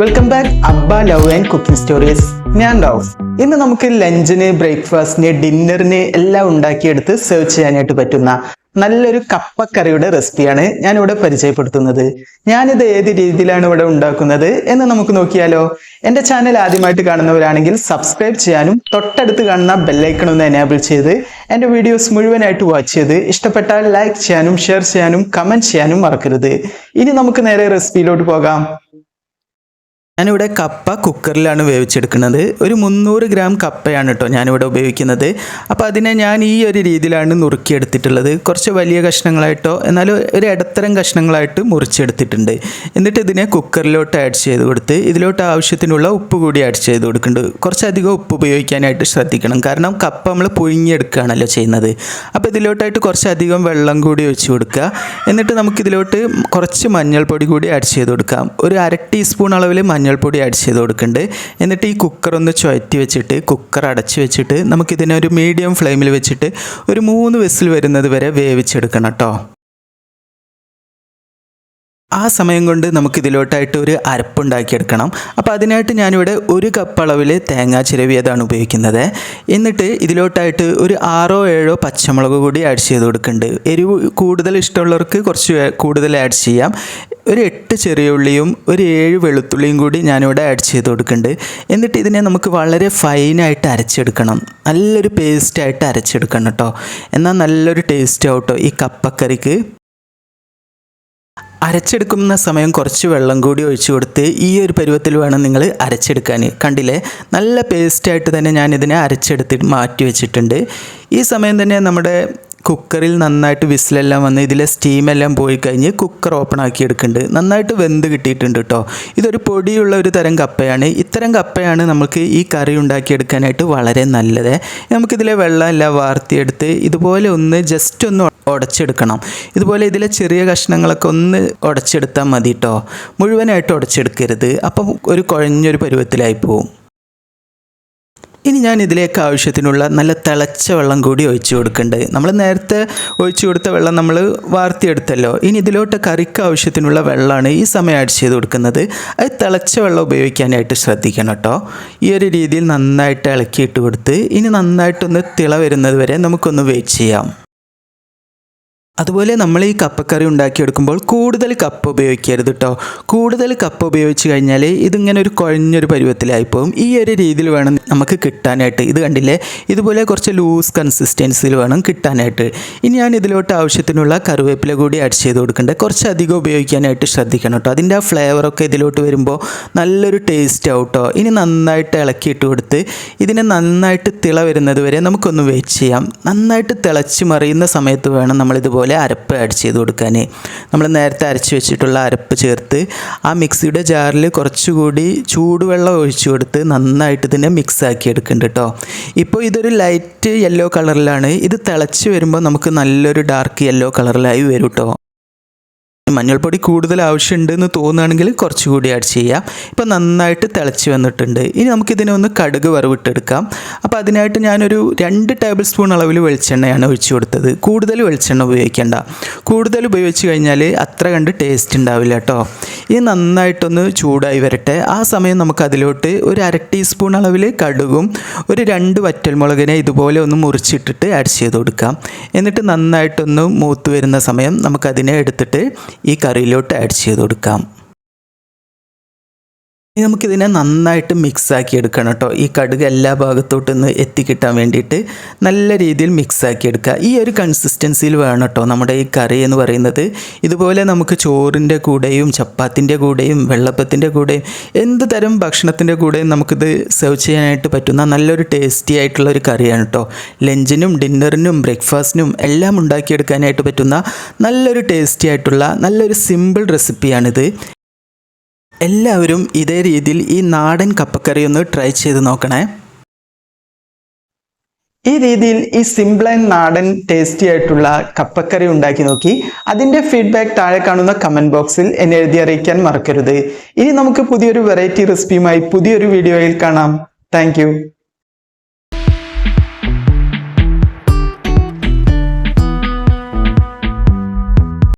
Welcome back അബ്ബ love and cooking stories ഞാൻ love ഇന്ന് നമുക്ക് ലഞ്ചിന് ബ്രേക്ക്ഫാസ്റ്റിന് ഡിന്നറിന് എല്ലാം ഉണ്ടാക്കിയെടുത്ത് സെർവ് ചെയ്യാനായിട്ട് പറ്റുന്ന നല്ലൊരു കപ്പക്കറിയുടെ റെസിപ്പിയാണ് ഞാൻ ഇവിടെ പരിചയപ്പെടുത്തുന്നത്. ഞാനിത് ഏത് രീതിയിലാണ് ഇവിടെ ഉണ്ടാക്കുന്നത് എന്ന് നമുക്ക് നോക്കിയാലോ. എന്റെ ചാനൽ ആദ്യമായിട്ട് കാണുന്നവരാണെങ്കിൽ സബ്സ്ക്രൈബ് ചെയ്യാനും തൊട്ടടുത്ത് കാണുന്ന ബെല്ലൈക്കൺ ഒന്ന് എനേബിൾ ചെയ്ത് എന്റെ വീഡിയോസ് മുഴുവനായിട്ട് വാച്ച് ചെയ്ത് ഇഷ്ടപ്പെട്ടാൽ ലൈക്ക് ചെയ്യാനും ഷെയർ ചെയ്യാനും കമന്റ് ചെയ്യാനും മറക്കരുത്. ഇനി നമുക്ക് നേരെ റെസിപ്പിയിലോട്ട് പോകാം. ഞാനിവിടെ കപ്പ കുക്കറിലാണ് വേവിച്ചെടുക്കുന്നത്. ഒരു മുന്നൂറ് ഗ്രാം കപ്പയാണ് കേട്ടോ ഞാനിവിടെ ഉപയോഗിക്കുന്നത്. അപ്പോൾ അതിനെ ഞാൻ ഈ ഒരു രീതിയിലാണ് നുറുക്കിയെടുത്തിട്ടുള്ളത്. കുറച്ച് വലിയ കഷ്ണങ്ങളായിട്ടോ എന്നാൽ ഒരു ഇടത്തരം കഷ്ണങ്ങളായിട്ട് മുറിച്ചെടുത്തിട്ടുണ്ട്. എന്നിട്ട് ഇതിനെ കുക്കറിലോട്ട് ആഡ് ചെയ്ത് കൊടുത്ത് ഇതിലോട്ട് ആവശ്യത്തിനുള്ള ഉപ്പ് കൂടി ആഡ് ചെയ്ത് കൊടുക്കുന്നുണ്ട്. കുറച്ചധികം ഉപ്പ് ഉപയോഗിക്കാനായിട്ട് ശ്രദ്ധിക്കണം. കാരണം കപ്പ നമ്മൾ പുഴുങ്ങിയെടുക്കുകയാണല്ലോ ചെയ്യുന്നത്. അപ്പോൾ ഇതിലോട്ടായിട്ട് കുറച്ചധികം വെള്ളം കൂടി ഒഴിച്ച് കൊടുക്കുക. എന്നിട്ട് നമുക്കിതിലോട്ട് കുറച്ച് മഞ്ഞൾപ്പൊടി കൂടി ആഡ് ചെയ്ത് കൊടുക്കാം. ഒരു അര ടീസ്പൂൺ അളവിൽ മഞ്ഞൾപ്പൊടി ആഡ് ചെയ്ത് കൊടുക്കുന്നുണ്ട് എന്നിട്ട് ഈ കുക്കർ ഒന്ന് ചുഴറ്റി വെച്ചിട്ട് കുക്കർ അടച്ച് വെച്ചിട്ട് നമുക്കിതിനെ ഒരു മീഡിയം ഫ്ലെയിമിൽ വെച്ചിട്ട് ഒരു മൂന്ന് വിസിൽ വരുന്നത് വരെ വേവിച്ചെടുക്കണം കേട്ടോ ആ സമയം കൊണ്ട് നമുക്ക് ഇതിലോട്ടായിട്ട് ഒരു അരപ്പുണ്ടാക്കിയെടുക്കണം. അപ്പോൾ അതിനായിട്ട് ഞാനിവിടെ ഒരു കപ്പ് അളവിൽ തേങ്ങ ചിരവിയതാണ് ഉപയോഗിക്കുന്നത്. എന്നിട്ട് ഇതിലോട്ടായിട്ട് ഒരു ആറോ ഏഴോ പച്ചമുളക് കൂടി ആഡ് ചെയ്ത് കൊടുക്കുന്നുണ്ട്. എരിവ് കൂടുതൽ ഇഷ്ടമുള്ളവർക്ക് കുറച്ച് കൂടുതൽ ആഡ് ചെയ്യാം. ഒരു എട്ട് ചെറിയ ഉള്ളിയും ഒരു ഏഴ് വെളുത്തുള്ളിയും കൂടി ഞാനിവിടെ ആഡ് ചെയ്ത് കൊടുക്കുന്നുണ്ട്. എന്നിട്ട് ഇതിനെ നമുക്ക് വളരെ ഫൈനായിട്ട് അരച്ചെടുക്കണം. നല്ലൊരു പേസ്റ്റായിട്ട് അരച്ചെടുക്കണം കേട്ടോ. എന്നാൽ നല്ലൊരു ടേസ്റ്റ് ആവട്ടോ ഈ കപ്പക്കറിക്ക് അരച്ചെടുക്കുന്ന സമയം കുറച്ച് വെള്ളം കൂടി ഒഴിച്ചു കൊടുത്ത് ഈ ഒരു പരുവത്തിൽ വേണം നിങ്ങൾ അരച്ചെടുക്കാൻ. കണ്ടില്ലേ? നല്ല പേസ്റ്റായിട്ട് തന്നെ ഞാനിതിനെ ഇതിനെ അരച്ചെടുത്തിട്ട് മാറ്റി വെച്ചിട്ടുണ്ട്. ഈ സമയം തന്നെ നമ്മുടെ കുക്കറിൽ നന്നായിട്ട് വിസിലെല്ലാം വന്ന് ഇതിലെ സ്റ്റീമെല്ലാം പോയി കഴിഞ്ഞ് കുക്കർ ഓപ്പൺ ആക്കി എടുക്കുന്നുണ്ട്. നന്നായിട്ട് വെന്ത് കിട്ടിയിട്ടുണ്ട് കേട്ടോ ഇതൊരു പൊടിയുള്ള ഒരു തരം കപ്പയാണ്. ഇത്തരം കപ്പയാണ് നമുക്ക് ഈ കറി ഉണ്ടാക്കിയെടുക്കാനായിട്ട് വളരെ നല്ലത്. നമുക്കിതിലെ വെള്ളം എല്ലാം വാർത്തിയെടുത്ത് ഇതുപോലെ ഒന്ന് ജസ്റ്റ് ഒന്ന് ഉടച്ചെടുക്കണം. ഇതുപോലെ ഇതിലെ ചെറിയ കഷ്ണങ്ങളൊക്കെ ഒന്ന് ഉടച്ചെടുത്താൽ മതി കേട്ടോ മുഴുവനായിട്ട് ഉടച്ചെടുക്കരുത്. അപ്പം ഒരു കുഴഞ്ഞൊരു പരുവത്തിലായി പോവും. ഇനി ഞാൻ ഇതിലേക്ക് ആവശ്യത്തിനുള്ള നല്ല തിളച്ച വെള്ളം കൂടി ഒഴിച്ചു കൊടുക്കേണ്ടത് നമ്മൾ നേരത്തെ ഒഴിച്ചു കൊടുത്ത വെള്ളം നമ്മൾ വാർത്തിയെടുത്തല്ലോ. ഇനി ഇതിലോട്ട് കറിക്ക് ആവശ്യത്തിനുള്ള വെള്ളമാണ് ഈ സമയം ആഡ് ചെയ്ത് കൊടുക്കുന്നത്. അത് തിളച്ച വെള്ളം ഉപയോഗിക്കാനായിട്ട് ശ്രദ്ധിക്കണം കേട്ടോ ഈ ഒരു രീതിയിൽ നന്നായിട്ട് ഇളക്കിയിട്ട് കൊടുത്ത് ഇനി നന്നായിട്ടൊന്ന് തിള വരുന്നത് വരെ നമുക്കൊന്ന് വെയിറ്റ് ചെയ്യാം. അതുപോലെ നമ്മൾ ഈ കപ്പക്കറി ഉണ്ടാക്കിയെടുക്കുമ്പോൾ കൂടുതൽ കപ്പ് ഉപയോഗിക്കരുത് കേട്ടോ കൂടുതൽ കപ്പ് ഉപയോഗിച്ച് കഴിഞ്ഞാൽ ഇതിങ്ങനെ ഒരു കുഴഞ്ഞൊരു പരുവത്തിലായി പോകും ഈ ഒരു രീതിയിൽ വേണം നമുക്ക് കിട്ടാനായിട്ട്. ഇത് കണ്ടില്ലേ? ഇതുപോലെ കുറച്ച് ലൂസ് കൺസിസ്റ്റൻസിയിൽ വേണം കിട്ടാനായിട്ട്. ഇനി ഞാൻ ഇതിലോട്ട് ആവശ്യത്തിനുള്ള കറിവേപ്പില കൂടി ആഡ് ചെയ്ത് കൊടുക്കേണ്ടത് കുറച്ച് അധികം ഉപയോഗിക്കാനായിട്ട് ശ്രദ്ധിക്കണം കേട്ടോ അതിന്റെ ആ ഫ്ലേവറൊക്കെ ഇതിലോട്ട് വരുമ്പോൾ നല്ലൊരു ടേസ്റ്റ് ആവും കേട്ടോ ഇനി നന്നായിട്ട് ഇളക്കിയിട്ട് കൊടുത്ത് ഇതിനെ നന്നായിട്ട് തിള വരുന്നത് വരെ നമുക്കൊന്ന് വെയിറ്റ് ചെയ്യാം. നന്നായിട്ട് തിളച്ച് മറിയുന്ന സമയത്ത് വേണം നമ്മളിതുപോലെ പോലെ അരപ്പ് ആഡ് ചെയ്ത് കൊടുക്കാൻ. നമ്മൾ നേരത്തെ അരച്ച് വെച്ചിട്ടുള്ള അരപ്പ് ചേർത്ത് ആ മിക്സിയുടെ ജാറിൽ കുറച്ചുകൂടി ചൂടുവെള്ളം ഒഴിച്ചു കൊടുത്ത് നന്നായിട്ട് തന്നെ മിക്സ് ആക്കി എടുക്കുന്നുണ്ട് കേട്ടോ ഇപ്പോൾ ഇതൊരു ലൈറ്റ് യെല്ലോ കളറിലാണ് ഇത് തിളച്ച് വരുമ്പോൾ നമുക്ക് നല്ലൊരു ഡാർക്ക് യെല്ലോ കളറിലായി വരും കേട്ടോ മഞ്ഞൾപ്പൊടി കൂടുതൽ ആവശ്യമുണ്ട് എന്ന് തോന്നുകയാണെങ്കിൽ കുറച്ചുകൂടി ആഡ് ചെയ്യാം. ഇപ്പോൾ നന്നായിട്ട് തിളച്ച് വന്നിട്ടുണ്ട്. ഇനി നമുക്കിതിനെ ഒന്ന് കടുക് വറവിട്ടെടുക്കാം. അപ്പോൾ അതിനായിട്ട് ഞാനൊരു രണ്ട് ടേബിൾ സ്പൂൺ അളവിൽ വെളിച്ചെണ്ണയാണ് ഒഴിച്ചു കൊടുത്തത്. കൂടുതൽ വെളിച്ചെണ്ണ ഉപയോഗിക്കേണ്ട. കൂടുതൽ ഉപയോഗിച്ച് കഴിഞ്ഞാൽ അത്ര കണ്ട് ടേസ്റ്റ് ഉണ്ടാവില്ല കേട്ടോ. ഇത് നന്നായിട്ടൊന്ന് ചൂടായി വരട്ടെ. ആ സമയം നമുക്ക് അതിലോട്ട് ഒരു അര ടീസ്പൂൺ അളവിൽ കടുകും ഒരു രണ്ട് വറ്റൽമുളകിനെ ഇതുപോലെ ഒന്ന് മുറിച്ചിട്ടിട്ട് ആഡ് ചെയ്ത് കൊടുക്കാം. എന്നിട്ട് നന്നായിട്ടൊന്ന് മൂത്ത് വരുന്ന സമയം നമുക്കതിനെ എടുത്തിട്ട് ഈ കറിയിലോട്ട് ആഡ് ചെയ്ത് കൊടുക്കാം. ഇനി നമുക്കിതിനെ നന്നായിട്ട് മിക്സാക്കി എടുക്കണം കേട്ടോ. ഈ കടുക് എല്ലാ ഭാഗത്തോട്ടൊന്ന് എത്തിക്കിട്ടാൻ വേണ്ടിയിട്ട് നല്ല രീതിയിൽ മിക്സാക്കി എടുക്കുക ഈ ഒരു കൺസിസ്റ്റൻസിയിൽ വേണം കേട്ടോ നമ്മുടെ ഈ കറി എന്ന് പറയുന്നത്. ഇതുപോലെ നമുക്ക് ചോറിന്റെ കൂടെയും ചപ്പാത്തിന്റെ കൂടെയും വെള്ളപ്പത്തിന്റെ കൂടെയും എന്ത് തരം ഭക്ഷണത്തിന്റെ കൂടെയും നമുക്കിത് സെർവ് ചെയ്യാനായിട്ട് പറ്റുന്ന നല്ലൊരു ടേസ്റ്റി ആയിട്ടുള്ള ഒരു കറിയാണ് കേട്ടോ. ലഞ്ചിനും ഡിന്നറിനും ബ്രേക്ക്ഫാസ്റ്റിനും എല്ലാം ഉണ്ടാക്കിയെടുക്കാനായിട്ട് പറ്റുന്ന നല്ലൊരു ടേസ്റ്റി ആയിട്ടുള്ള നല്ലൊരു സിമ്പിൾ റെസിപ്പിയാണിത് എല്ലാവരും ഇതേ രീതിയിൽ ഈ നാടൻ കപ്പക്കറി ഒന്ന് ട്രൈ ചെയ്ത് നോക്കണേ. ഈ രീതിയിൽ ഈ സിമ്പിൾ ആൻഡ് നാടൻ ടേസ്റ്റി ആയിട്ടുള്ള കപ്പക്കറി ഉണ്ടാക്കി നോക്കി. അതിന്റെ ഫീഡ്ബാക്ക് താഴെ കാണുന്ന കമന്റ് ബോക്സിൽ എന്നെ എഴുതി അറിയിക്കാൻ മറക്കരുത്. ഇനി നമുക്ക് പുതിയൊരു വെറൈറ്റി റെസിപ്പിയുമായി പുതിയൊരു വീഡിയോയിൽ കാണാം. താങ്ക്